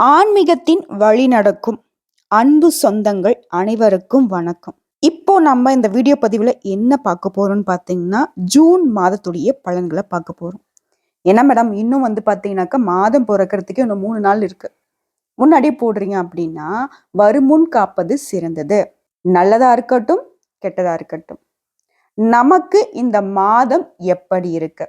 ஆன்மீகத்தின் வழி நடக்கும் அன்பு சொந்தங்கள் அனைவருக்கும் வணக்கம். இப்போ நம்ம இந்த வீடியோ பதிவில் என்ன பார்க்க போறோம்னு பார்த்தீங்கன்னா ஜூன் மாதத்துடைய பலன்களை பார்க்க போறோம். என்ன மேடம் இன்னும் வந்து பார்த்தீங்கன்னாக்கா மாதம் பிறக்கிறதுக்கு இன்னும் மூணு நாள் இருக்கு. முன்னாடியே போடுறீங்க அப்படின்னா வருமுன் காப்பது சிறந்தது. நல்லதா இருக்கட்டும் கெட்டதா இருக்கட்டும். நமக்கு இந்த மாதம் எப்படி இருக்கு?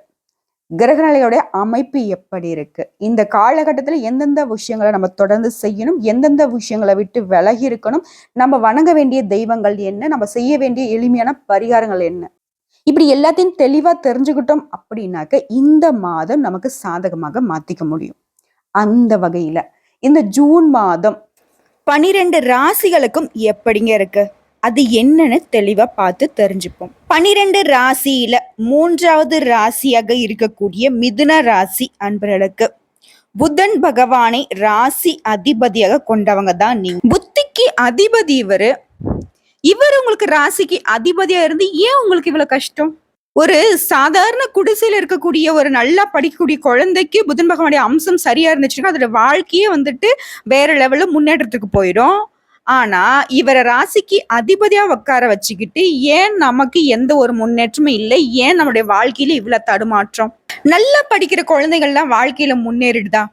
கிரகநிலையோட அமைப்பு எப்படி இருக்கு? இந்த காலகட்டத்தில் எந்தெந்த விஷயங்களை நம்ம தொடர்ந்து செய்யணும்? எந்தெந்த விஷயங்களை விட்டு விலகி இருக்கணும்? நம்ம வணங்க வேண்டிய தெய்வங்கள் என்ன? நம்ம செய்ய வேண்டிய எளிமையான பரிகாரங்கள் என்ன? இப்படி எல்லாத்தையும் தெளிவா தெரிஞ்சுக்கிட்டோம் அப்படின்னாக்க இந்த மாதம் நமக்கு சாதகமாக மாத்திக்க முடியும். அந்த வகையில இந்த ஜூன் மாதம் பனிரெண்டு ராசிகளுக்கும் எப்படிங்க இருக்கு? அது என்னன்னு தெளிவாக பார்த்து தெரிஞ்சுப்போம். பனிரெண்டு ராசியில மூன்றாவது ராசியாக இருக்கக்கூடிய மிதுன ராசி அன்பர்களுக்கு புதன் பகவானை ராசி அதிபதியாக கொண்டவங்க தான் நீங்க. புத்திக்கு அதிபதி இவர். இவர் உங்களுக்கு ராசிக்கு அதிபதியா இருந்து ஏன் உங்களுக்கு இவ்வளவு கஷ்டம்? ஒரு சாதாரண குடிசையில் இருக்கக்கூடிய ஒரு நல்லா படிக்கக்கூடிய குழந்தைக்கு புதன் பகவானுடைய அம்சம் சரியா இருந்துச்சுன்னா அதோட வாழ்க்கையே வந்துட்டு வேற லெவலில் முன்னேற்றத்துக்கு போயிடும். ஆனா இவரை ராசிக்கு அதிபதியா உட்கார வச்சுக்கிட்டு ஏன் நமக்கு எந்த ஒரு முன்னேற்றமும் இல்லை? ஏன் நம்முடைய வாழ்க்கையில இவ்வளவு தடுமாற்றம்? நல்லா படிக்கிற குழந்தைகள்லாம் வாழ்க்கையில முன்னேறிடுதா?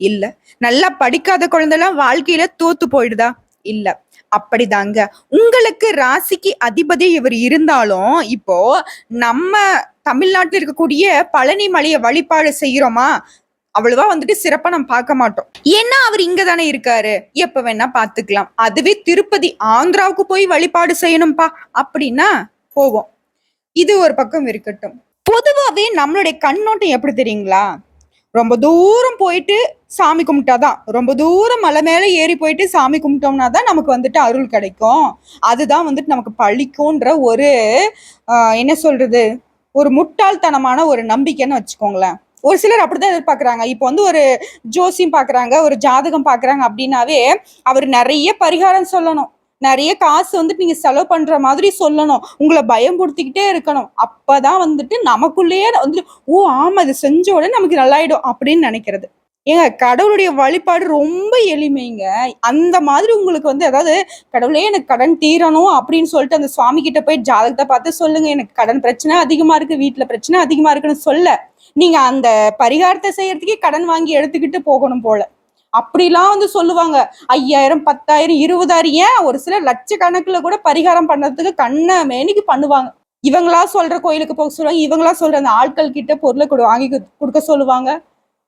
இல்ல. நல்லா படிக்காத குழந்தைலாம் வாழ்க்கையில தோத்து போயிடுதா? இல்ல. அப்படிதாங்க. உங்களுக்கு ராசிக்கு அதிபதி இவர் இருந்தாலும் இப்போ நம்ம தமிழ்நாட்டில் இருக்கக்கூடிய பழனி மலையை வழிபாடு செய்யறோமா? அவ்வளவா வந்துட்டு சிறப்பா நம்ம பார்க்க மாட்டோம். ஏன்னா அவர் இங்க தானே இருக்காரு. எப்ப வேணா பாத்துக்கலாம் அதுவே திருப்பதி ஆந்திராவுக்கு போய் வழிபாடு செய்யணும்பா. அப்படின்னா போவோம். இது ஒரு பக்கம் இருக்கட்டும். பொதுவாகவே நம்மளுடைய கண்ணோட்டம் எப்படி தெரியுங்களா? ரொம்ப தூரம் போயிட்டு சாமி கும்பிட்டாதான். ரொம்ப தூரம் மலை மேலே ஏறி போயிட்டு சாமி கும்பிட்டோம்னா தான் நமக்கு வந்துட்டு அருள் கிடைக்கும். அதுதான் வந்துட்டு நமக்கு பழிக்கும்ன்ற ஒரு என்ன சொல்றது? ஒரு முட்டாள்தனமான ஒரு நம்பிக்கைன்னு வச்சுக்கோங்களேன். ஒரு சிலர் அப்படிதான் எதிர்பார்க்கறாங்க. இப்போ வந்து ஒரு ஜோசியம் பாக்குறாங்க ஒரு ஜாதகம் பாக்குறாங்க அப்படின்னாவே அவர் நிறைய பரிகாரம் சொல்லணும். நிறைய காசு வந்துட்டு நீங்க செலவு பண்ற மாதிரி சொல்லணும். உங்களை பயம்படுத்திக்கிட்டே இருக்கணும். அப்பதான் வந்துட்டு நமக்குள்ளேயே வந்துட்டு ஓ ஆமா இது செஞ்ச உடனே நமக்கு நல்லாயிடும் அப்படின்னு நினைக்கிறது. ஏங்க கடவுளுடைய வழிபாடு ரொம்ப எளிமைங்க. அந்த மாதிரி உங்களுக்கு வந்து அதாவது கடவுளே எனக்கு கடன் தீரணும் அப்படின்னு சொல்லிட்டு அந்த சுவாமி கிட்ட போய் ஜாதகத்தை பார்த்து சொல்லுங்க. எனக்கு கடன் பிரச்சனை அதிகமா இருக்கு வீட்டுல பிரச்சனை அதிகமா இருக்குன்னு சொல்ல. நீங்க அந்த பரிகாரத்தை செய்யறதுக்கே கடன் வாங்கி எடுத்துக்கிட்டு போகணும் போல. அப்படிலாம் வந்து சொல்லுவாங்க. ஐயாயிரம் பத்தாயிரம் இருபதாயிரம் ஏன் ஒரு சில லட்சக்கணக்கில் கூட பரிகாரம் பண்ணுறதுக்கு கண்ணை மேனிக்கு பண்ணுவாங்க. இவங்களா சொல்ற கோயிலுக்கு போக சொல்லுவாங்க. இவங்களா சொல்ற அந்த ஆட்கள் கிட்ட பொருளை கொடு வாங்கி கொடுக்க சொல்லுவாங்க.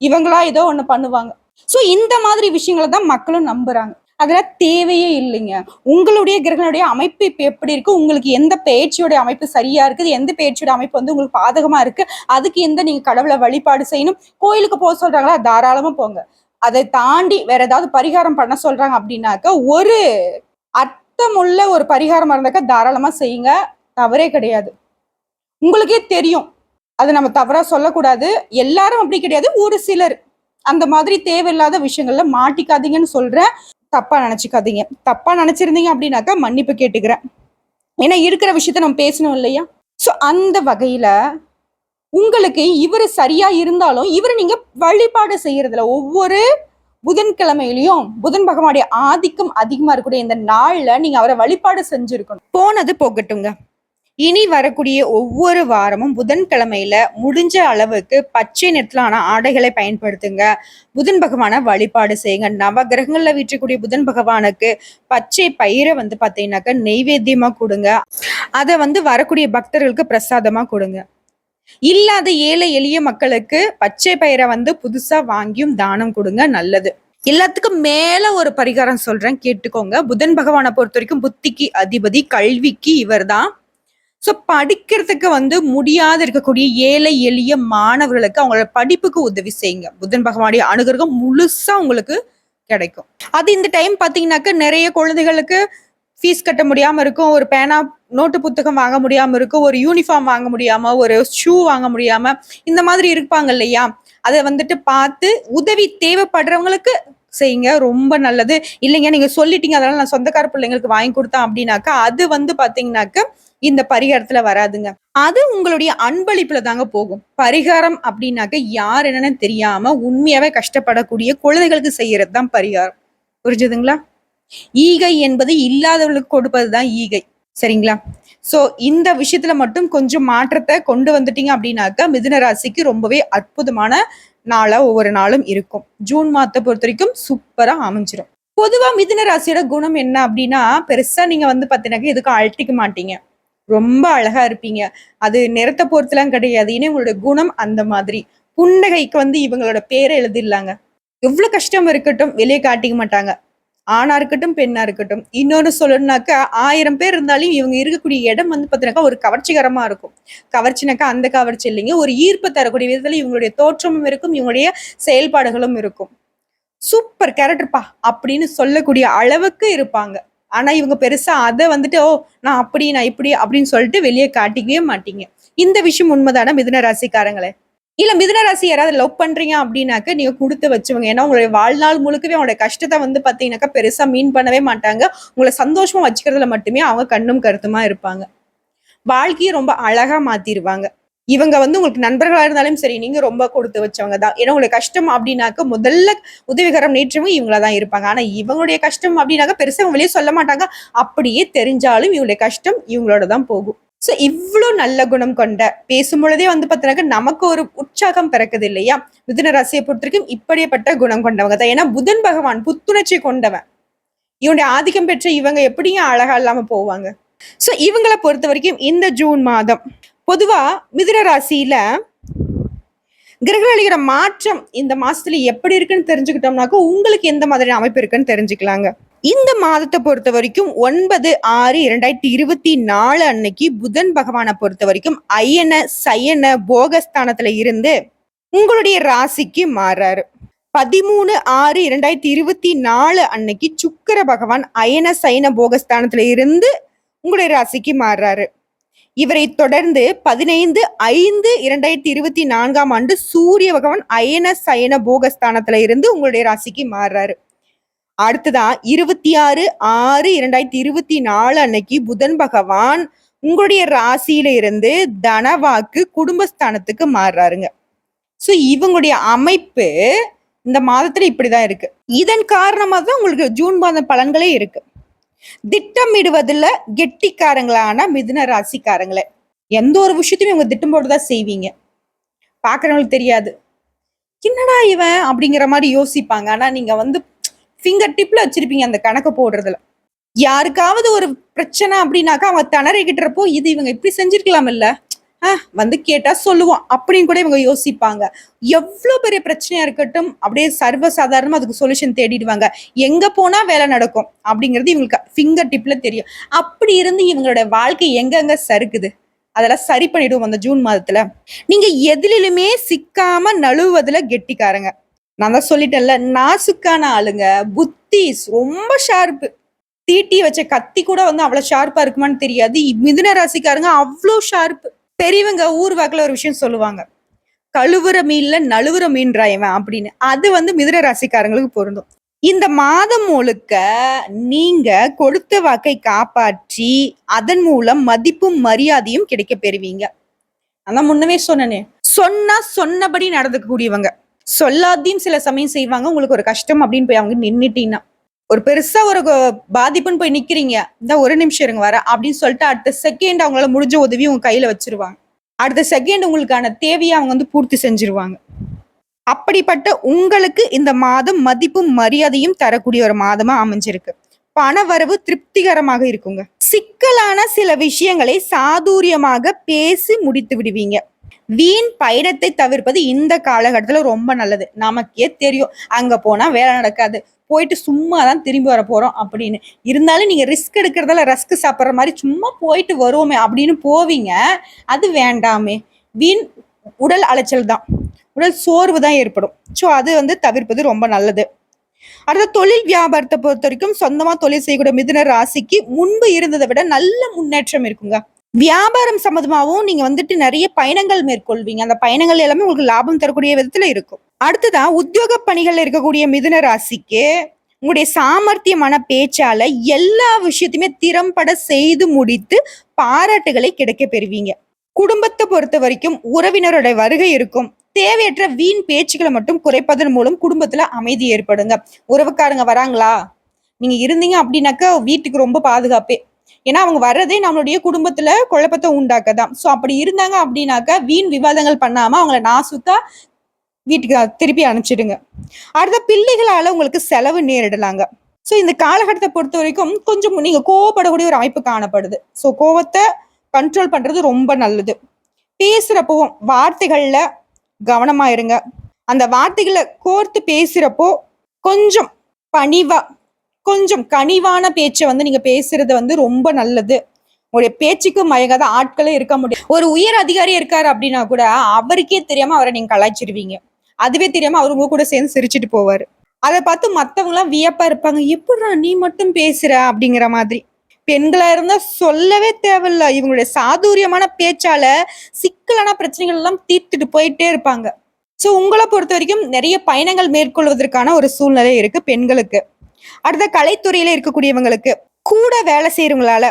இவங்களா ஏதோ ஒன்று பண்ணுவாங்க. ஸோ இந்த மாதிரி விஷயங்களை தான் மக்களும் நம்புறாங்க. அதெல்லாம் தேவையே இல்லைங்க. உங்களுடைய கிரகனுடைய அமைப்பு இப்போ எப்படி இருக்குது உங்களுக்கு எந்த பயிற்சியோடைய அமைப்பு சரியாக இருக்குது? எந்த பேச்சியோட அமைப்பு வந்து உங்களுக்கு பாதகமாக இருக்குது அதுக்கு எந்த நீங்கள் கடவுளை வழிபாடு செய்யணும்? கோயிலுக்கு போக சொல்கிறாங்களா தாராளமாக போங்க. அதை தாண்டி வேற ஏதாவது பரிகாரம் பண்ண சொல்கிறாங்க அப்படின்னாக்க ஒரு அர்த்தமுள்ள ஒரு பரிகாரமாக இருந்தாக்கா தாராளமாக செய்யுங்க. தவறே கிடையாது. உங்களுக்கே தெரியும். அது நம்ம தவறாக சொல்லக்கூடாது. எல்லாரும் அப்படி கிடையாது. ஒரு சிலர். அந்த மாதிரி தேவையில்லாத விஷயங்கள்ல மாட்டிக்காதீங்கன்னு சொல்றேன். தப்பா நினைச்சுக்காதீங்க. தப்பா நினைச்சிருந்தீங்க அப்படின்னாக்கா மன்னிப்பு கேட்டுக்கிறேன். ஏன்னா இருக்கிற விஷயத்த நம்ம பேசணும் இல்லையா? ஸோ அந்த வகையில உங்களுக்கு இவர் சரியா இருந்தாலும் இவர் நீங்க வழிபாடு செய்யறதுல ஒவ்வொரு புதன்கிழமையிலையும் புதன் பகவானுடைய ஆதிக்கம் அதிகமா இருக்கக்கூடிய இந்த நாள்ல நீங்க அவரை வழிபாடு செஞ்சிருக்கணும். போனது போகட்டுங்க இனி வரக்கூடிய ஒவ்வொரு வாரமும் புதன்கிழமையில முடிஞ்ச அளவுக்கு பச்சை நிறத்திலான ஆடைகளை பயன்படுத்துங்க. புதன் பகவான வழிபாடு செய்யுங்க. நவ கிரகங்கள்ல வீற்றக்கூடிய புதன் பகவானுக்கு பச்சை பயிரை வந்து பார்த்தீங்கன்னாக்க நெய்வேத்தியமா கொடுங்க. அதை வந்து வரக்கூடிய பக்தர்களுக்கு பிரசாதமா கொடுங்க. இல்லாத ஏழை எளிய மக்களுக்கு பச்சை பயிரை வந்து புதுசா வாங்கியும் தானம் கொடுங்க. நல்லது. எல்லாத்துக்கும் மேல ஒரு பரிகாரம் சொல்றேன். கேட்டுக்கோங்க. புதன் பகவானை பொறுத்த வரைக்கும் புத்திக்கு அதிபதி கல்விக்கு இவர் தான் ஸோ படிக்கிறதுக்கு வந்து முடியாத இருக்கக்கூடிய ஏழை எளிய மாணவர்களுக்கு அவங்களோட படிப்புக்கு உதவி செய்யுங்க. புதன் பகவானுடைய அனுகிரகம் முழுசா உங்களுக்கு கிடைக்கும். அது இந்த டைம் பார்த்தீங்கன்னாக்க நிறைய குழந்தைகளுக்கு ஃபீஸ் கட்ட முடியாம இருக்கும். ஒரு பேனா நோட்டு புத்தகம் வாங்க முடியாம இருக்கும். ஒரு யூனிஃபார்ம் வாங்க முடியாம ஒரு ஷூ வாங்க முடியாம இந்த மாதிரி இருப்பாங்க இல்லையா? அதை வந்துட்டு பார்த்து உதவி தேவைப்படுறவங்களுக்கு செய்யுங்க ரொம்ப நல்லது. இல்லைங்க நீங்க சொல்லிட்டீங்க அதனால நான் சொந்தக்கார பிள்ளைங்களுக்கு வாங்கி கொடுத்தேன் அப்படின்னாக்கா அது வந்து பாத்தீங்கன்னாக்க இந்த பரிகாரத்துல வராதுங்க. அது உங்களுடைய அன்பளிப்புல தாங்க போகும். பரிகாரம் அப்படின்னாக்க யார் என்னன்னு தெரியாம உண்மையாவே கஷ்டப்படக்கூடிய குழந்தைகளுக்கு செய்யறது தான் பரிகாரம். புரிஞ்சுதுங்களா? ஈகை என்பது இல்லாதவர்களுக்கு கொடுப்பது தான் ஈகை. சரிங்களா? சோ இந்த விஷயத்துல மட்டும் கொஞ்சம் மாற்றத்தை கொண்டு வந்துட்டீங்க அப்படின்னாக்கா மிதுன ராசிக்கு ரொம்பவே அற்புதமான நாளா ஒவ்வொரு நாளும் இருக்கும். ஜூன் மாதத்தை பொறுத்த வரைக்கும் சூப்பரா அமைஞ்சிரும். பொதுவா மிதுன ராசியோட குணம் என்ன அப்படின்னா பெருசா நீங்க வந்து பாத்தீங்கன்னாக்க எதுக்கும் அழட்டிக்க மாட்டீங்க. ரொம்ப அழகா இருப்பீங்க. அது நிறத்தை பொறுத்துலாம் கிடையாது. ஏன்னா உங்களோட குணம் அந்த மாதிரி. புன்னகைக்கு வந்து இவங்களோட பேரை எழுதிடலாங்க. எவ்வளவு கஷ்டம் இருக்கட்டும் வெளியே காட்டிக்க மாட்டாங்க. ஆணா இருக்கட்டும் பெண்ணா இருக்கட்டும். இன்னொன்னு சொல்லணும்னாக்கா ஆயிரம் பேர் இருந்தாலும் இவங்க இருக்கக்கூடிய இடம் வந்து பார்த்தீங்கன்னாக்கா ஒரு கவர்ச்சிகரமா இருக்கும். கவர்ச்சினாக்கா அந்த கவர்ச்சி இல்லைங்க. ஒரு ஈர்ப்பு தரக்கூடிய விதத்துல இவங்களுடைய தோற்றமும் இருக்கும் இவங்களுடைய செயல்பாடுகளும் இருக்கும். சூப்பர் கேரக்டர்ப்பா அப்படின்னு சொல்லக்கூடிய அளவுக்கு இருப்பாங்க. ஆனா இவங்க பெருசா அதை வந்துட்டு ஓ நான் அப்படி நான் இப்படி அப்படின்னு சொல்லிட்டு வெளியே காட்டிக்கவே மாட்டீங்க. இந்த விஷயம் உண்மைதான மிதுன ராசிக்காரங்களே? இல்ல மிதுன ராசி யாராவது லவ் பண்றீங்க அப்படின்னாக்க நீங்க கொடுத்து வச்சுவங்க ஏன்னா உங்களுடைய வாழ்நாள் முழுக்கவே அவங்களுடைய கஷ்டத்தை வந்து பாத்தீங்கன்னாக்கா பெருசா மீன் பண்ணவே மாட்டாங்க. உங்களை சந்தோஷமா வச்சுக்கிறதுல மட்டுமே அவங்க கண்ணும் கருத்துமா இருப்பாங்க. வாழ்க்கையை ரொம்ப அழகா மாத்திருவாங்க. இவங்க வந்து உங்களுக்கு நண்பர்களா இருந்தாலும் சரி நீங்க ரொம்ப கொடுத்து வச்சவங்க தான். ஏன்னா உங்களுக்கு கஷ்டம் அப்படின்னாக்க முதல்ல உதவிகரம் நேற்றமும் இவங்கள தான் இருப்பாங்க. ஆனா இவங்களுடைய கஷ்டம் அப்படின்னாக்க பெருசா வெளியே சொல்ல மாட்டாங்க. அப்படியே தெரிஞ்சாலும் இவங்களுடைய கஷ்டம் இவங்களோட தான் போகும். ஸோ இவ்வளோ நல்ல குணம் கொண்ட பேசும் பொழுதே வந்து பார்த்தீங்கன்னா நமக்கு ஒரு உற்சாகம் பிறக்குது இல்லையா? மிதுன ராசியை பொறுத்தவரைக்கும் இப்படியப்பட்ட இப்படிப்பட்ட குணம் கொண்டவங்க தான். ஏன்னா புதன் பகவான் புத்துணர்ச்சி கொண்டவன். இவனுடைய ஆதிக்கம் பெற்ற இவங்க எப்படியும் அழகா இல்லாம போவாங்க? ஸோ இவங்களை பொறுத்த வரைக்கும் இந்த ஜூன் மாதம் பொதுவா மிதுன ராசியில கிரகணிக்கிற மாற்றம் இந்த மாசத்துல எப்படி இருக்குன்னு தெரிஞ்சுக்கிட்டோம்னாக்கா உங்களுக்கு எந்த மாதிரி அமைப்பு இருக்குன்னு தெரிஞ்சுக்கலாங்க. இந்த மாதத்தை பொறுத்த வரைக்கும் ஒன்பது ஆறு இரண்டாயிரத்தி இருபத்தி நாலு அன்னைக்கு புதன் பகவானை பொறுத்த வரைக்கும் ஐயன சயன போகஸ்தானத்துல இருந்து உங்களுடைய ராசிக்கு மாறாரு. பதிமூணு ஆறு இரண்டாயிரத்தி இருபத்தி நாலு அன்னைக்கு சுக்கர பகவான் அயன சயன போகஸ்தானத்துல இருந்து உங்களுடைய ராசிக்கு மாறுறாரு இவரை தொடர்ந்து பதினைந்து ஐந்து இரண்டாயிரத்தி இருபத்தி நான்காம் ஆண்டு சூரிய பகவான் அயன சயன போகஸ்தானத்துல இருந்து உங்களுடைய ராசிக்கு மாறுறாரு அடுத்ததான் இருபத்தி ஆறு ஆறு இரண்டாயிரத்தி இருபத்தி நாலு அன்னைக்கு புதன் பகவான் உங்களுடைய ராசியில இருந்து தனவாக்கு குடும்பஸ்தானத்துக்கு மாறுறாருங்க. ஸோ இவங்களுடைய அமைப்பு இந்த மாதத்துல இப்படிதான் இருக்கு. இதன் காரணமா தான் உங்களுக்கு ஜூன் மாதம் பலன்களே இருக்கு. திட்டமிடுவதில் கெட்டிக்காரங்களான மிதுன ராசிக்காரங்களே. எந்த ஒரு விஷயத்தையும் இவங்க திட்டம் போட்டுதான் செய்வீங்க. பார்க்குறவங்களுக்கு தெரியாது. என்னடா இவன்? அப்படிங்கிற மாதிரி யோசிப்பாங்க. ஆனால் நீங்கள் வந்து ஃபிங்கர் டிப்ல வச்சிருப்பீங்க அந்த கணக்கு போடுறதுல. யாருக்காவது ஒரு பிரச்சனை அப்படின்னாக்கா அவங்க திணறிக்கிட்டுறப்போ இது இவங்க இப்படி செஞ்சிருக்கலாம் இல்ல? வந்து கேட்டா சொல்லுவோம் அப்படின்னு கூட இவங்க யோசிப்பாங்க. எவ்வளோ பெரிய பிரச்சனையா இருக்கட்டும் அப்படியே சர்வசாதாரணமா அதுக்கு சொல்யூஷன் தேடிடுவாங்க. எங்க போனா வேலை நடக்கும்? அப்படிங்கிறது இவங்களுக்கு ஃபிங்கர் டிப்ல தெரியும். அப்படி இருந்து இவங்களோட வாழ்க்கை எங்கெங்க சறுக்குது? அதெல்லாம் சரி பண்ணிடுவோம் அந்த ஜூன் மாதத்துல. நீங்க எதிலுமே சிக்காம நழுவுவதுல கெட்டிக்காரங்க. நான் தான் சொல்லிட்டேன்ல நாசுக்கான ஆளுங்க புத்திஸ் ரொம்ப ஷார்ப்பு தீட்டி வச்ச கத்தி கூட வந்து அவ்வளவு ஷார்ப்பா இருக்குமான்னு தெரியாது. மிதுன ராசிக்காரங்க அவ்வளோ ஷார்ப்பு பெரியவங்க ஊர் வாக்குல ஒரு விஷயம் சொல்லுவாங்க கழுவுற மீன்ல நழுவுற மீன்றா இவன்? அப்படின்னு. அது வந்து மிதுன ராசிக்காரங்களுக்கு பொருந்தும். இந்த மாதம் முழுக்க நீங்க கொடுத்த வாக்கை காப்பாற்றி அதன் மூலம் மதிப்பும் மரியாதையும் கிடைக்க பெறுவீங்க. அதான் முன்னமே சொன்னனே சொன்னா சொன்னபடி நடந்துக்கக்கூடியவங்க. சொல்லாதையும் சில சமயம் செய்வாங்க. உங்களுக்கு ஒரு கஷ்டம் அப்படின்னு போய் அவங்க நின்றுட்டீங்கன்னா ஒரு பெருசா ஒரு பாதிப்புன்னு போய் நிக்கிறீங்க. இந்த ஒரு நிமிஷம் இருங்க வர அப்படின்னு சொல்லிட்டு அடுத்த செகண்ட் அவங்களால முடிஞ்ச உதவி உங்க கையில வச்சிருவாங்க. அடுத்த செகண்ட் உங்களுக்கான தேவையை அவங்க வந்து பூர்த்தி செஞ்சிருவாங்க. அப்படிப்பட்ட உங்களுக்கு இந்த மாதம் மதிப்பும் மரியாதையும் தரக்கூடிய ஒரு மாதமா அமைஞ்சிருக்கு. பண வரவு திருப்திகரமாக இருக்குங்க. சிக்கலான சில விஷயங்களை சாதுரியமாக பேசி முடித்து விடுவீங்க. வீண் பயணத்தை தவிர்ப்பது இந்த காலகட்டத்தில் ரொம்ப நல்லது. நமக்கே தெரியும். அங்கே போனால் வேலை நடக்காது. போயிட்டு சும்மா தான் திரும்பி வர போகிறோம் அப்படின்னு. இருந்தாலும் நீங்கள் ரிஸ்க் எடுக்கிறதால ரஸ்க் சாப்பிட்ற மாதிரி சும்மா போயிட்டு வருவோமே அப்படின்னு போவீங்க. அது வேண்டாமே. வீண் உடல் அலைச்சல் தான். உடல் சோர்வு தான் ஏற்படும். ஸோ அது வந்து தவிர்ப்பது ரொம்ப நல்லது. அடுத்த தொழில் வியாபாரத்தை பொறுத்த வரைக்கும் சொந்தமாக தொழில் செய்யக்கூடிய மிதுன ராசிக்கு முன்பு இருந்ததை விட நல்ல முன்னேற்றம் இருக்குங்க. வியாபாரம் சம்மந்தமாகவும் நீங்கள் வந்துட்டு நிறைய பயணங்கள் மேற்கொள்வீங்க. அந்த பயணங்கள் எல்லாமே உங்களுக்கு லாபம் தரக்கூடிய விதத்தில் இருக்கும். அடுத்ததா உத்தியோக பணிகளில் இருக்கக்கூடிய மிதுன ராசிக்கு உங்களுடைய சாமர்த்தியமான பேச்சால எல்லா விஷயத்தையுமே திறம்பட செய்து முடித்து பாராட்டுகளை கிடைக்க பெறுவீங்க. குடும்பத்தை பொறுத்த வரைக்கும் உறவினரோட வருகை இருக்கும். தேவையற்ற வீண் பேச்சுக்களை மட்டும் குறைப்பதன் மூலம் குடும்பத்துல அமைதி ஏற்படுங்க. உறவுக்காரங்க வராங்களா? நீங்க இருந்தீங்க அப்படின்னாக்கா வீட்டுக்கு ரொம்ப பாதுகாப்பே. ஏன்னா அவங்க வர்றதே நம்மளுடைய குடும்பத்துல குழப்பத்தை உண்டாக்க தான் சோ அப்படி இருந்தாங்க அப்படின்னாக்கா வீண் விவாதங்கள் பண்ணாம அவங்கள நாசுக்கா வீட்டுக்கு திருப்பி அனுப்பிச்சிடுங்க. அடுத்த பிள்ளைகளால உங்களுக்கு செலவு நேரிடலாங்க. ஸோ இந்த காலகட்டத்தை பொறுத்த வரைக்கும் கொஞ்சம் நீங்க கோவப்படக்கூடிய ஒரு அமைப்பு காணப்படுது. ஸோ கோவத்தை கண்ட்ரோல் பண்றது ரொம்ப நல்லது. பேசுறப்பவும் வார்த்தைகள்ல கவனமா இருங்க. அந்த வார்த்தைகளை கோர்த்து பேசுறப்போ கொஞ்சம் பணிவா கொஞ்சம் கனிவான பேச்சை வந்து நீங்க பேசுறது வந்து ரொம்ப நல்லது. உங்களுடைய பேச்சுக்கு மயங்காத ஆட்களே இருக்க முடியும் ஒரு உயர் அதிகாரி இருக்காரு அப்படின்னா கூட அவருக்கே தெரியாம அவரை நீங்க கலாய்ச்சிருவீங்க. அதுவே தெரியாம அவர் உங்க கூட சேர்ந்து சிரிச்சிட்டு போவாரு. அதை பார்த்து மத்தவங்க எல்லாம் வியப்பா இருப்பாங்க. எப்படா நீ மட்டும் பேசுற? அப்படிங்கிற மாதிரி. பெண்களா இருந்தா சொல்லவே தேவையில்ல. இவங்களுடைய சாதுரியமான பேச்சால சிக்கலான பிரச்சனைகள் எல்லாம் தீர்த்துட்டு போயிட்டே இருப்பாங்க. சோ உங்களை பொறுத்த வரைக்கும் நிறைய பயணங்கள் மேற்கொள்வதற்கான ஒரு சூழ்நிலை இருக்கு பெண்களுக்கு. அடுத்த கலைத்துறையில இருக்கக்கூடியவங்களுக்கு கூட வேலை செய்யறவங்களால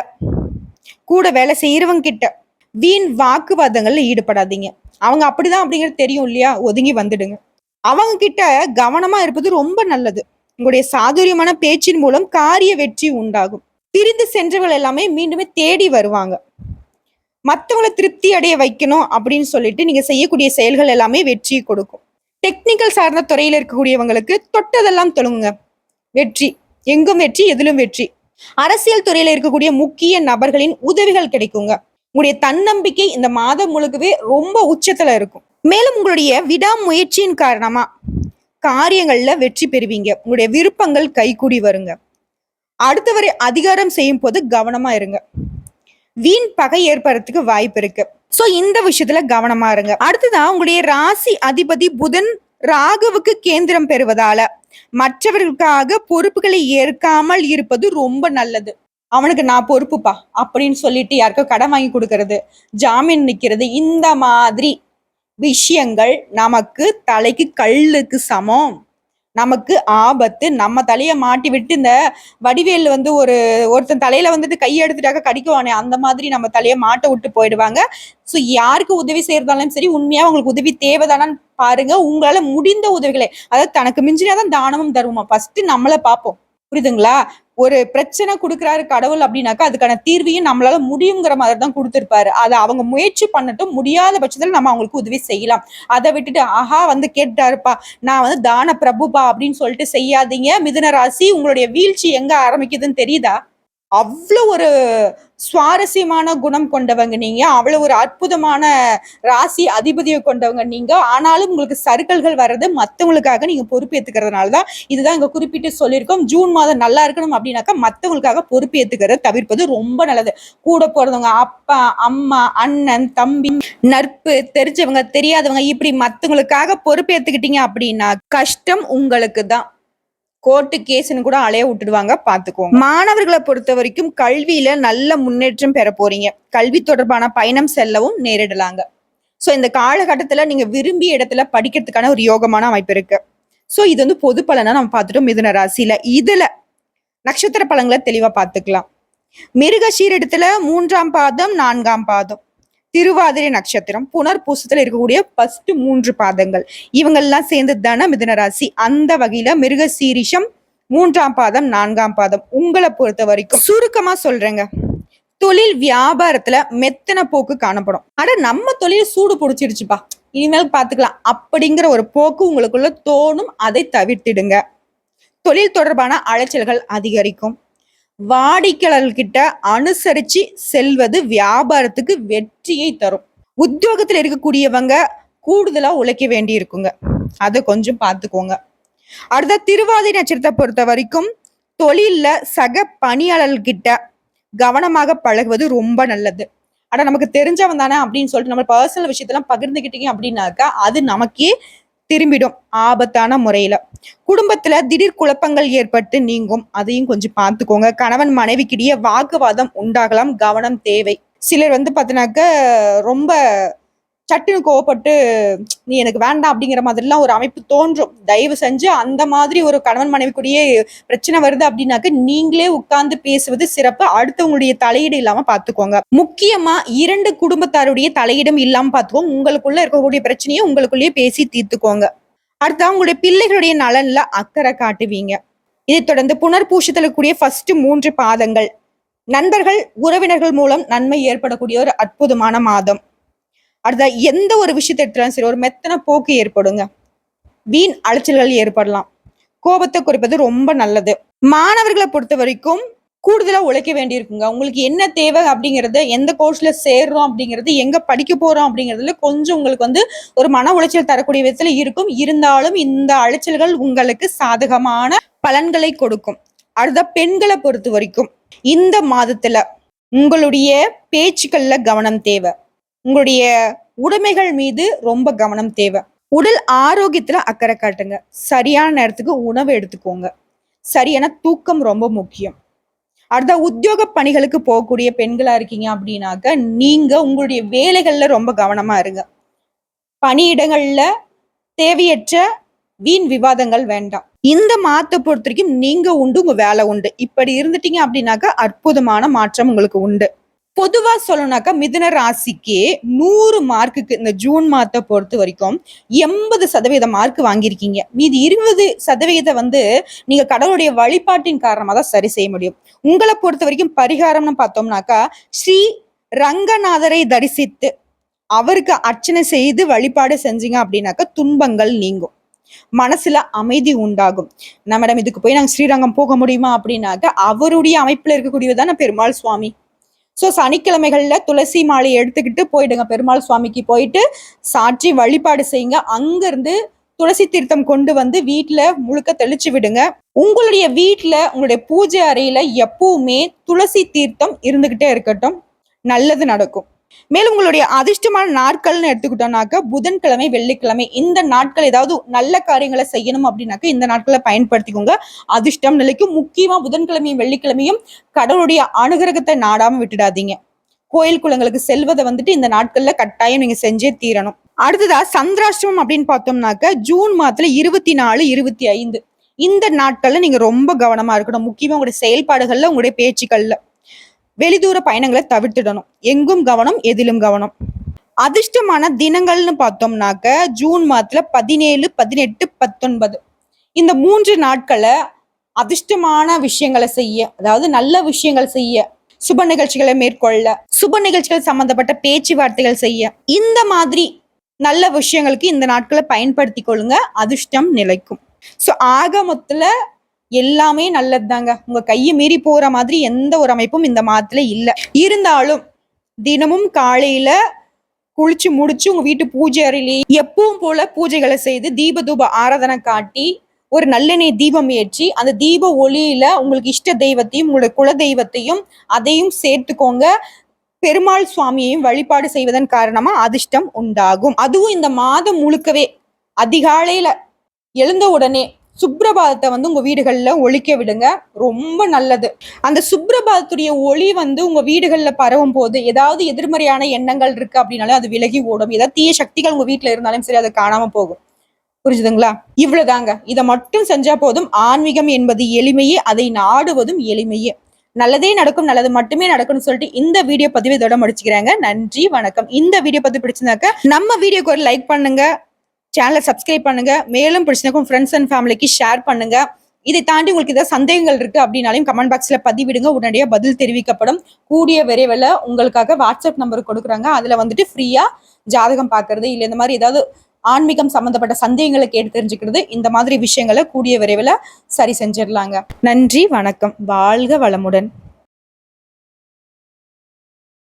கூட வேலை செய்யறவங்க கிட்ட வீண் வாக்குவாதங்கள்ல ஈடுபடாதீங்க. அவங்க அப்படிதான் அப்படிங்கிறது தெரியும் இல்லையா? ஒதுங்கி வந்துடுங்க. அவங்க கிட்ட கவனமா இருப்பது ரொம்ப நல்லது. உங்களுடைய சாதுரியமான பேச்சின் மூலம் காரிய வெற்றி உண்டாகும். பிரிந்து சென்றவர்கள் எல்லாமே மீண்டுமே தேடி வருவாங்க. மற்றவங்களை திருப்தி அடைய வைக்கணும் அப்படின்னு சொல்லிட்டு நீங்க செய்யக்கூடிய செயல்கள் எல்லாமே வெற்றி கொடுக்கும். டெக்னிக்கல் சார்ந்த துறையில இருக்கக்கூடியவங்களுக்கு தொட்டதெல்லாம் தொழுங்க வெற்றி. எங்கும் வெற்றி எதிலும் வெற்றி. அரசியல் துறையில இருக்கக்கூடிய முக்கிய நபர்களின் உதவிகள் கிடைக்குங்க. உங்களுடைய தன்னம்பிக்கை இந்த மாதம் முழுக்கவே ரொம்ப உச்சத்துல இருக்கும். மேலும் உங்களுடைய விடாமுயற்சியின் காரணமா காரியங்கள்ல வெற்றி பெறுவீங்க. உங்களுடைய விருப்பங்கள் கைகூடி வருங்க. அடுத்தவரை அதிகாரம் செய்யும் போது கவனமா இருங்க. வீண் பகை ஏற்படுறதுக்கு வாய்ப்பு இருக்கு. சோ இந்த விஷயத்துல கவனமா இருங்க. அடுத்ததான் உங்களுடைய ராசி அதிபதி புதன் ராகுவுக்கு கேந்திரம் பெறுவதால மற்றவர்களுக்காக பொறுப்புகளை ஏற்காமல் இருப்பது ரொம்ப நல்லது. அவனுக்கு நான் பொறுப்புப்பா அப்படின்னு சொல்லிட்டு யாருக்கோ கடன் வாங்கி கொடுக்கறது ஜாமீன் நிக்கிறது இந்த மாதிரி விஷயங்கள் நமக்கு தலைக்கு கல்லுக்கு சமம். நமக்கு ஆபத்து. நம்ம தலையை மாட்டி விட்டு இந்த வடிவேல் வந்து ஒரு ஒருத்தன் தலையில வந்துட்டு கையை எடுத்துட்டாக்க கடிக்குவானே. அந்த மாதிரி நம்ம தலையை மாட்ட விட்டு போயிடுவாங்க. ஸோ யாருக்கு உதவி செய்யறதாலும் சரி உண்மையா உங்களுக்கு உதவி தேவைதானான்னு பாருங்க. உங்களால முடிந்த உதவிகளை அதாவது தனக்கு மிஞ்சினாதான் தானமும் தருவோமா? ஃபர்ஸ்ட் நம்மளை பார்ப்போம். புரியுதுங்களா? ஒரு பிரச்சனை கொடுக்குறாரு கடவுள் அப்படின்னாக்கா அதுக்கான தீர்வையும் நம்மளால முடியுங்கிற மாதிரி தான் கொடுத்துருப்பாரு. அதை அவங்க முயற்சி பண்ணட்டும் முடியாத பட்சத்தில் நம்ம அவங்களுக்கு உதவி செய்யலாம். அதை விட்டுட்டு ஆஹா வந்து கேட்டாருப்பா நான் வந்து தான பிரபுபா அப்படின்னு சொல்லிட்டு செய்யாதீங்க. மிதுன ராசி உங்களுடைய வீழ்ச்சி எங்க ஆரம்பிக்குதுன்னு தெரியுதா? அவ்வளோ ஒரு சுவாரஸ்யமான குணம் கொண்டவங்க நீங்க அவ்வளவு ஒரு அற்புதமான ராசி அதிபதியை கொண்டவங்க நீங்க. ஆனாலும் உங்களுக்கு சருக்கல்கள் வர்றது மற்றவங்களுக்காக நீங்க பொறுப்பேற்றுக்கிறதுனால தான் இதுதான் இங்க குறிப்பிட்டு சொல்லியிருக்கோம். ஜூன் மாதம் நல்லா இருக்கணும் அப்படின்னாக்கா மற்றவங்களுக்காக பொறுப்பேற்றுக்கிறத தவிர்ப்பது ரொம்ப நல்லது. கூட போறவங்க அப்பா அம்மா அண்ணன் தம்பி நட்பு தெரிஞ்சவங்க தெரியாதவங்க இப்படி மற்றவங்களுக்காக பொறுப்பேற்றுக்கிட்டீங்க அப்படின்னா கஷ்டம் உங்களுக்கு தான் கோர்ட்டு கேஸ்ன்னு கூட அலைய விட்டுடுவாங்க. பாத்துக்கோங்க மாணவர்களை பொறுத்த வரைக்கும் கல்வியில நல்ல முன்னேற்றம் பெற போறீங்க. கல்வி தொடர்பான பயணம் செல்லவும் நேரிடலாங்க. ஸோ இந்த காலகட்டத்தில் நீங்கள் விரும்பிய இடத்துல படிக்கிறதுக்கான ஒரு யோகமான அமைப்பு இருக்கு. ஸோ இது வந்து பொது பலனா நம்ம பார்த்துட்டோம். மிதுன ராசியில. இதுல நட்சத்திர பலன்களை தெளிவாக பார்த்துக்கலாம். மிருகஷீரிடத்துல மூன்றாம் பாதம் நான்காம் பாதம். திருவாதிரை நட்சத்திரம் புனர்பூசத்துல இருக்கக்கூடிய ஃபர்ஸ்ட் மூன்று பாதங்கள். இவங்கெல்லாம் சேர்ந்து தானே மிதனராசி அந்த வகையில மிருக சீரிஷம் மூன்றாம் பாதம் நான்காம் பாதம். உங்களை பொறுத்த வரைக்கும் சுருக்கமா சொல்றேங்க. தொழில் வியாபாரத்துல மெத்தன போக்கு காணப்படும். ஆனா நம்ம தொழில் சூடு பிடிச்சிருச்சுப்பா. இனிமேல் பாத்துக்கலாம். அப்படிங்கிற ஒரு போக்கு உங்களுக்குள்ள தோணும் அதை தவிர்த்திடுங்க. தொழில் தொடர்பான அலைச்சல்கள் அதிகரிக்கும். வாடிக்கையாளர்கிட்ட அனுசரிச்சு செல்வது வியாபாரத்துக்கு வெற்றியை தரும். உத்தியோகத்துல இருக்கக்கூடியவங்க கூடுதலா உழைக்க வேண்டி இருக்குங்க அதை கொஞ்சம் பார்த்துக்கோங்க. அடுத்த திருவாதிரை நட்சத்திரத்தை பொறுத்த வரைக்கும் தொழில்ல சக பணியாளர்கிட்ட கவனமாக பழகுவது ரொம்ப நல்லது. ஆனா நமக்கு தெரிஞ்சவன் தானே அப்படின்னு சொல்லிட்டு நம்ம பர்சனல் விஷயத்தெல்லாம் பகிர்ந்துக்கிட்டீங்க அப்படின்னாக்கா அது நமக்கே திரும்பிடும் ஆபத்தான முறையில. குடும்பத்துல திடீர் குழப்பங்கள் ஏற்பட்டு நீங்கும். அதையும் கொஞ்சம் பார்த்துக்கோங்க. கணவன் மனைவிக்கிடையே வாக்குவாதம் உண்டாகலாம். கவனம் தேவை. சிலர் வந்து பார்த்தினாக்க ரொம்ப சட்டுன்னு கோவப்பட்டு நீ எனக்கு வேண்டாம் அப்படிங்கிற மாதிரிலாம் ஒரு அமைப்பு தோன்றும். தயவு செஞ்சு அந்த மாதிரி ஒரு கணவன் மனைவிக்குரிய பிரச்சனை வருது அப்படின்னாக்க நீங்களே உட்கார்ந்து பேசுவது சிறப்பு. அடுத்தவங்களுடைய தலையீடு இல்லாம பாத்துக்கோங்க. முக்கியமா இரண்டு குடும்பத்தாருடைய தலையீடும் இல்லாம பாத்துக்கோங்க. உங்களுக்குள்ள இருக்கக்கூடிய பிரச்சனையை உங்களுக்குள்ளேயே பேசி தீர்த்துக்கோங்க. அடுத்து அவங்களுடைய பிள்ளைகளுடைய நலன்ல அக்கறை காட்டுவீங்க. இதைத் தொடர்ந்து புனர்பூஷத்துல கூடிய ஃபர்ஸ்ட் மூன்று பாதங்கள். நண்பர்கள் உறவினர்கள் மூலம் நன்மை ஏற்படக்கூடிய ஒரு அற்புதமான மாதம். அடுத்த எந்த ஒரு விஷயத்தை எடுத்தாலும் சரி ஒரு மெத்தன போக்கு ஏற்படுங்க. வீண் அலைச்சல்கள் ஏற்படலாம். கோபத்தை குறைப்பது ரொம்ப நல்லது. மாணவர்களை பொறுத்த வரைக்கும் கூடுதலாக உழைக்க வேண்டியிருக்குங்க. உங்களுக்கு என்ன தேவை அப்படிங்கிறது எந்த கோர்ஸில் சேர்றோம் அப்படிங்கிறது எங்கே படிக்க போகிறோம் அப்படிங்கிறதுல கொஞ்சம் உங்களுக்கு வந்து ஒரு மன உளைச்சல் தரக்கூடிய விதத்தில் இருக்கும். இருந்தாலும் இந்த அலைச்சல்கள் உங்களுக்கு சாதகமான பலன்களை கொடுக்கும். அடுத்த பெண்களை பொறுத்த வரைக்கும் இந்த மாதத்தில் உங்களுடைய பேச்சுக்களில் கவனம் தேவை. உங்களுடைய உடைமைகள் மீது ரொம்ப கவனம் தேவை. உடல் ஆரோக்கியத்துல அக்கறை காட்டுங்க. சரியான நேரத்துக்கு உணவு எடுத்துக்கோங்க. சரியான தூக்கம் ரொம்ப முக்கியம். அடுத்த உத்தியோக பணிகளுக்கு போகக்கூடிய பெண்களா இருக்கீங்க அப்படின்னாக்க நீங்க உங்களுடைய வேலைகள்ல ரொம்ப கவனமா இருங்க. பணியிடங்கள்ல தேவையற்ற வீண் விவாதங்கள் வேண்டாம். இந்த மாத்தை பொறுத்த வரைக்கும் நீங்க உண்டு உங்க வேலை உண்டு. இப்படி இருந்துட்டீங்க அப்படின்னாக்க அற்புதமான மாற்றம் உங்களுக்கு உண்டு. பொதுவா சொல்லணும்னாக்கா மிதுன ராசிக்கு நூறு மார்க்குக்கு இந்த ஜூன் மாதத்தை பொறுத்த வரைக்கும் எண்பது சதவீத மார்க் வாங்கியிருக்கீங்க. மீதி இருபது சதவீதம் வந்து நீங்க கடவுளுடைய வழிபாட்டின் காரணமாக தான் சரி செய்ய முடியும். உங்களை பொறுத்த வரைக்கும் பரிகாரம்னு பார்த்தோம்னாக்கா ஸ்ரீ ரங்கநாதரை தரிசித்து அவருக்கு அர்ச்சனை செய்து வழிபாடு செஞ்சீங்க அப்படின்னாக்கா துன்பங்கள் நீங்கும். மனசுல அமைதி உண்டாகும். நம்மிடம் இதுக்கு போய் நாங்கள் ஸ்ரீரங்கம் போக முடியுமா அப்படின்னாக்க அவருடைய அமைப்புல இருக்கக்கூடியதுதானே பெருமாள் சுவாமி. ஸோ சனிக்கிழமைகளில் துளசி மாலையை எடுத்துக்கிட்டு போயிடுங்க. பெருமாள் சுவாமிக்கு போயிட்டு சாற்றி வழிபாடு செய்யுங்க. அங்கேருந்து துளசி தீர்த்தம் கொண்டு வந்து வீட்டில் முழுக்க தெளிச்சு விடுங்க. உங்களுடைய வீட்டில் உங்களுடைய பூஜை அறையில் எப்பவுமே துளசி தீர்த்தம் இருந்துக்கிட்டே இருக்கட்டும். நல்லது நடக்கும். மேலும் உங்களுடைய அதிர்ஷ்டமான நாட்கள்னு எடுத்துக்கிட்டோம்னாக்க புதன்கிழமை வெள்ளிக்கிழமை இந்த நாட்கள் ஏதாவது நல்ல காரியங்களை செய்யணும் அப்படின்னாக்க இந்த நாட்களை பயன்படுத்திக்கோங்க. அதிர்ஷ்டம் நிலைக்கும் முக்கியமா புதன்கிழமையும் வெள்ளிக்கிழமையும் கடவுளுடைய அனுகிரகத்தை நாடாம விட்டுடாதீங்க. கோயில் குளங்களுக்கு செல்வதை வந்துட்டு இந்த நாட்கள்ல கட்டாயம் நீங்க செஞ்சே தீரணும். அடுத்ததா சந்திராஷ்டமம் அப்படின்னு பார்த்தோம்னாக்க ஜூன் மாதத்துல இருபத்தி நாலு இருபத்தி ஐந்து. இந்த நாட்கள்ல நீங்க ரொம்ப கவனமா இருக்கணும். முக்கியமா உங்களுடைய செயல்பாடுகள்ல உங்களுடைய பேச்சுக்கள்ல. வெளிதூர பயணங்களை தவிர்த்திடணும். எங்கும் கவனம் எதிலும் கவனம். அதிர்ஷ்டமான தினங்கள்னு பார்த்தோம்னாக்க ஜூன் மாதத்துல பதினேழு பதினெட்டு பத்தொன்பது. இந்த மூன்று நாட்களை அதிர்ஷ்டமான விஷயங்களை செய்ய அதாவது நல்ல விஷயங்கள் செய்ய சுப நிகழ்ச்சிகளை மேற்கொள்ள சுப நிகழ்ச்சிகள் சம்பந்தப்பட்ட பேச்சுவார்த்தைகள் செய்ய இந்த மாதிரி நல்ல விஷயங்களுக்கு இந்த நாட்களை பயன்படுத்தி கொள்ளுங்க. அதிர்ஷ்டம் நிலைக்கும். ஸோ ஆக மொத்தத்தில் எல்லாமே நல்லது தாங்க உங்க கையை மீறி போற மாதிரி எந்த ஒரு அமைப்பும் இந்த மாதத்துல இல்ல. இருந்தாலும் தினமும் காலையில குளிச்சு முடிச்சு உங்க வீட்டு பூஜை அறையிலேயே எப்பவும் போல பூஜைகளை செய்து தீப தூப ஆராதனை காட்டி ஒரு நல்லெண்ணெய் தீபம் ஏற்றி அந்த தீப ஒளியில உங்களுக்கு இஷ்ட தெய்வத்தையும் உங்களுடைய குல தெய்வத்தையும் அதையும் சேர்த்துக்கோங்க. பெருமாள் சுவாமியையும் வழிபாடு செய்வதன் காரணமா அதிர்ஷ்டம் உண்டாகும். அதுவும் இந்த மாதம் முழுக்கவே அதிகாலையில எழுந்த உடனே சுப்ரபாதத்தை வந்து உங்க வீடுகள்ல ஒழிக்க விடுங்க. ரொம்ப நல்லது. அந்த சுப்ரபாதத்துடைய ஒளி வந்து உங்க வீடுகள்ல பரவும் போது ஏதாவது எதிர்மறையான எண்ணங்கள் இருக்கு அப்படின்னாலும் அது விலகி ஓடும். ஏதாவது தீய சக்திகள் உங்க வீட்டில் இருந்தாலும் சரி அது காணாம போகும். புரிஞ்சுதுங்களா? இவ்வளவுதாங்க. இதை மட்டும் செஞ்சா போதும். ஆன்மீகம் என்பது எளிமையே அதை நாடுவதும் எளிமையே. நல்லதே நடக்கும் நல்லது மட்டுமே நடக்கும்னு சொல்லிட்டு இந்த வீடியோ பதிவு இதோட முடிச்சுக்கிறாங்க. நன்றி வணக்கம். இந்த வீடியோ பதிவு பிடிச்சிருந்தாக்க நம்ம வீடியோக்கு ஒரு லைக் பண்ணுங்க. சேனலை சப்ஸ்கிரைப் பண்ணுங்க. மேலும் பிடிச்சிருக்கும் ஃப்ரெண்ட்ஸ் அண்ட் ஃபேமிலிக்கு ஷேர் பண்ணுங்க. இதை தாண்டி உங்களுக்கு ஏதாவது சந்தேகங்கள் இருக்கு அப்படின்னாலையும் கமெண்ட் பாக்ஸ்ல பதிவிடுங்க. உடனடியாக பதில் தெரிவிக்கப்படும். கூடிய விரைவில் உங்களுக்காக வாட்ஸ்அப் நம்பர் கொடுக்குறாங்க. அதுல வந்துட்டு ஃப்ரீயா ஜாதகம் பார்க்கறது இல்லை இந்த மாதிரி ஏதாவது ஆன்மீகம் சம்பந்தப்பட்ட சந்தேகங்களை கேட்டு தெரிஞ்சுக்கிறது இந்த மாதிரி விஷயங்களை கூடிய விரைவில் சரி செஞ்சிடலாங்க. நன்றி வணக்கம். வாழ்க வளமுடன்.